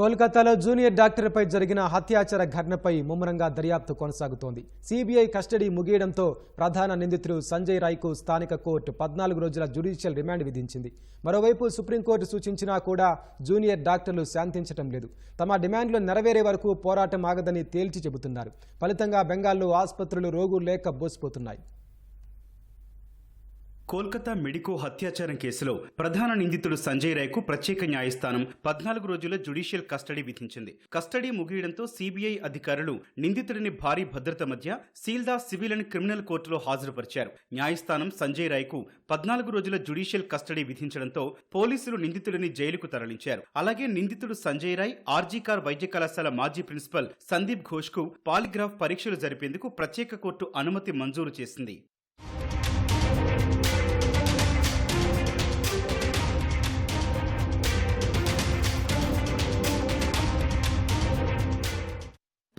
కోల్కతాలో జూనియర్ డాక్టర్పై జరిగిన హత్యాచార ఘటనపై ముమ్మరంగా దర్యాప్తు కొనసాగుతోంది. సిబిఐ కస్టడీ ముగియడంతో ప్రధాన నిందితుడు సంజయ్ రాయ్కు స్థానిక కోర్టు పద్నాలుగు రోజుల జ్యుడిషియల్ రిమాండ్ విధించింది. మరోవైపు సుప్రీంకోర్టు సూచించినా కూడా జూనియర్ డాక్టర్లు శాంతించటం లేదు. తమ డిమాండ్లు నెరవేరే వరకు పోరాటం ఆగదని తేల్చి చెబుతున్నారు. ఫలితంగా బెంగాల్లో ఆసుపత్రులు రోగులు లేక బోసిపోతున్నాయి. కోల్కతా మెడికో హత్యాచారం కేసులో ప్రధాన నిందితుడు సంజయ్ రాయ్కు ప్రత్యేక న్యాయస్థానం పద్నాలుగు రోజుల జుడిషియల్ కస్టడీ విధించింది. కస్టడీ ముగియడంతో సిబిఐ అధికారులు నిందితుడిని భారీ భద్రత మధ్య సీల్దా సివిల్ అండ్ క్రిమినల్ కోర్టులో హాజరుపరిచారు. న్యాయస్థానం సంజయ్ రాయ్కు పద్నాలుగు రోజుల జుడిషియల్ కస్టడీ విధించడంతో పోలీసులు నిందితుడిని జైలుకు తరలించారు. అలాగే నిందితుడు సంజయ్ రాయ్ ఆర్జీకార్ వైద్య కళాశాల మాజీ ప్రిన్సిపల్ సందీప్ ఘోష్కు పాలిగ్రాఫ్ పరీక్షలు జరిపేందుకు ప్రత్యేక కోర్టు అనుమతి మంజూరు చేసింది.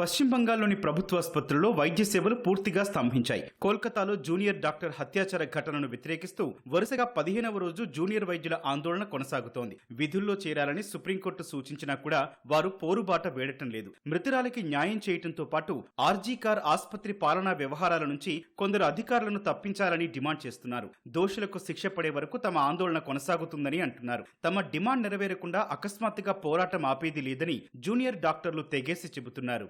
పశ్చిమ బంగాల్లోని ప్రభుత్వ ఆసుపత్రుల్లో వైద్య సేవలు పూర్తిగా స్తంభించాయి. కోల్కతాలో జూనియర్ డాక్టర్ హత్యాచార ఘటనను వ్యతిరేకిస్తూ వరుసగా పదిహేనవ రోజు జూనియర్ వైద్యుల ఆందోళన కొనసాగుతోంది. విధుల్లో చేరాలని సుప్రీంకోర్టు సూచించినా కూడా వారు పోరుబాట వేడటం లేదు. మృతురాలికి న్యాయం చేయటంతో పాటు ఆర్జీ కార్ ఆసుపత్రి పాలనా వ్యవహారాల నుంచి కొందరు అధికారులను తప్పించాలని డిమాండ్ చేస్తున్నారు. దోషులకు శిక్ష పడే వరకు తమ ఆందోళన కొనసాగుతుందని అంటున్నారు. తమ డిమాండ్ నెరవేరకుండా అకస్మాత్తుగా పోరాటం ఆపేది లేదని జూనియర్ డాక్టర్లు తెగేసి చెబుతున్నారు.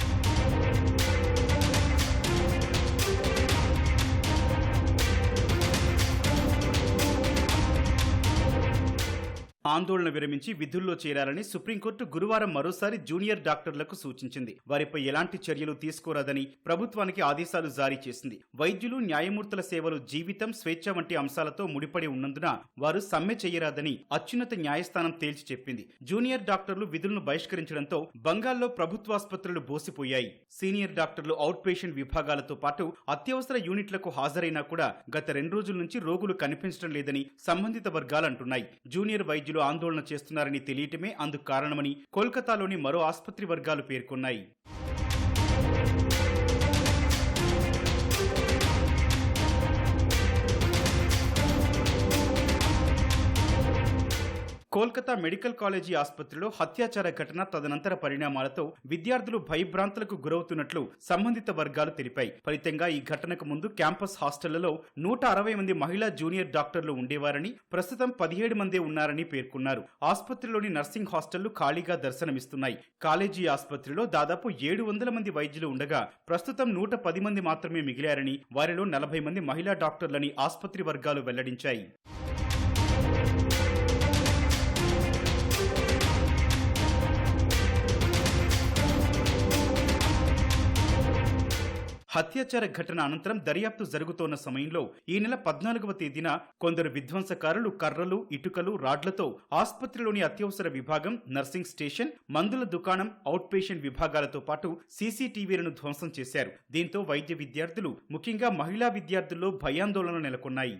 ఆందోళన విరమించి విధుల్లో చేరాలని సుప్రీంకోర్టు గురువారం మరోసారి జూనియర్ డాక్టర్లకు సూచించింది. వారిపై ఎలాంటి చర్యలు తీసుకోరాదని ప్రభుత్వానికి ఆదేశాలు జారీ చేసింది. వైద్యులు న్యాయమూర్తుల సేవలు జీవితం స్వేచ్ఛ వంటి అంశాలతో ముడిపడి ఉన్నందున వారు సమ్మె చేయరాదని అత్యున్నత న్యాయస్థానం తేల్చి చెప్పింది. జూనియర్ డాక్టర్లు విధులను బహిష్కరించడంతో బంగాల్లో ప్రభుత్వాసుపత్రులు బోసిపోయాయి. సీనియర్ డాక్టర్లు అవుట్ పేషెంట్ విభాగాలతో పాటు అత్యవసర యూనిట్లకు హాజరైనా కూడా గత రెండు రోజుల నుంచి రోగులు కనిపించడం లేదని సంబంధిత వర్గాలు అంటున్నాయి. జూనియర్ వైద్యులు ఆందోళన చేస్తున్నారని తెలియటమే అందుకు కారణమని కోల్కతాలోని మరో ఆసుపత్రి వర్గాలు పేర్కొన్నాయి. కోల్కతా మెడికల్ కాలేజీ ఆసుపత్రిలో హత్యాచార ఘటన తదనంతర పరిణామాలతో విద్యార్థులు భయభ్రాంతులకు గురవుతున్నట్లు సంబంధిత వర్గాలు తెలిపాయి. ఫలితంగా ఈ ఘటనకు ముందు క్యాంపస్ హాస్టళ్ళలో నూట అరవై మంది మహిళా జూనియర్ డాక్టర్లు ఉండేవారని ప్రస్తుతం పదిహేడు మందే ఉన్నారని పేర్కొన్నారు. ఆసుపత్రిలోని నర్సింగ్ హాస్టళ్ళు ఖాళీగా దర్శనమిస్తున్నాయి. కాలేజీ ఆసుపత్రిలో దాదాపు ఏడు వందల మంది వైద్యులు ఉండగా ప్రస్తుతం నూట పది మంది మాత్రమే మిగిలారని వారిలో నలభై మంది మహిళా డాక్టర్లని ఆసుపత్రి వర్గాలు వెల్లడించాయి. హత్యాచార ఘటన అనంతరం దర్యాప్తు జరుగుతోన్న సమయంలో ఈ నెల పద్నాలుగవ తేదీన కొందరు విధ్వంసకారులు కర్రలు ఇటుకలు రాడ్లతో ఆసుపత్రిలోని అత్యవసర విభాగం నర్సింగ్ స్టేషన్ మందుల దుకాణం అవుట్ పేషెంట్ విభాగాలతో పాటు సీసీటీవీలను ధ్వంసం చేశారు. దీంతో వైద్య విద్యార్థులు ముఖ్యంగా మహిళా విద్యార్థుల్లో భయాందోళన నెలకొన్నాయి.